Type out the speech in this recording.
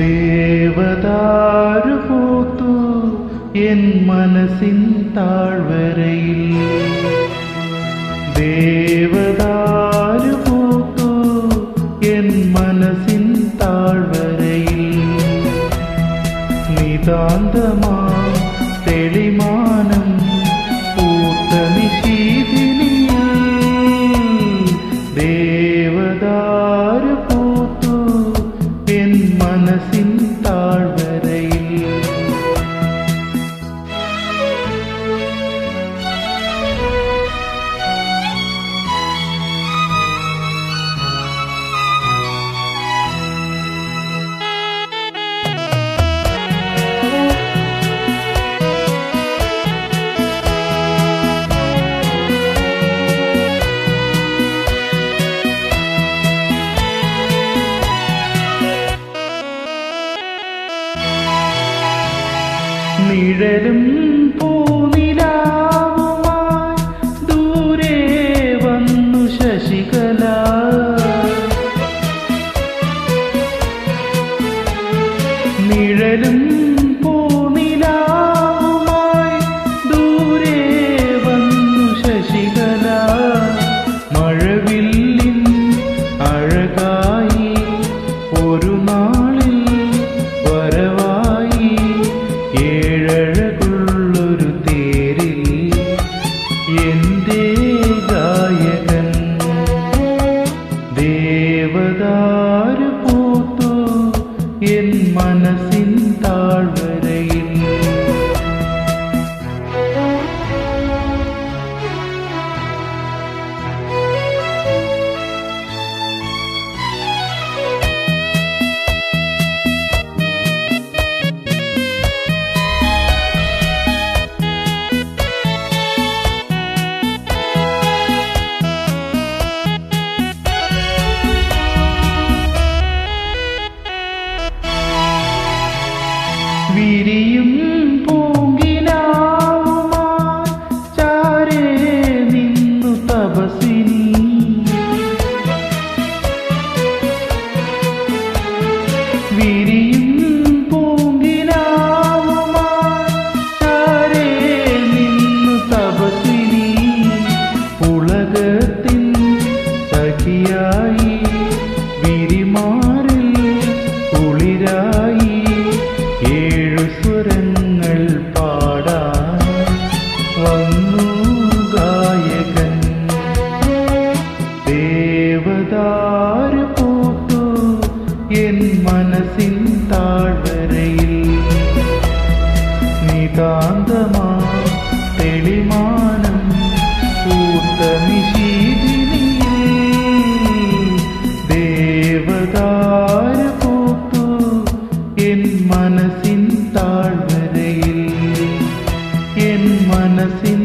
ದೇವದಾರು ಕೂತು ಎನ್ ಮನಸ್ಸಿನ ತಾಳ್ವರೆಯಿಲ್ಲ தேவதாரு பூத்து என் மனசின் தாழ்வரையில் நிதாந்தமா നിഴലും പൂനിലാവുമായി ദൂരെ വന്നു ശശികല. നിഴലും എന്റെ என் மனசின் தாழ்வரையில் நிதாந்தமா தெளிமானம் கூட்ட நிஷீதினியில் தேவதார போத்து என் மனசின் தாழ்வரையில் என் மனசின்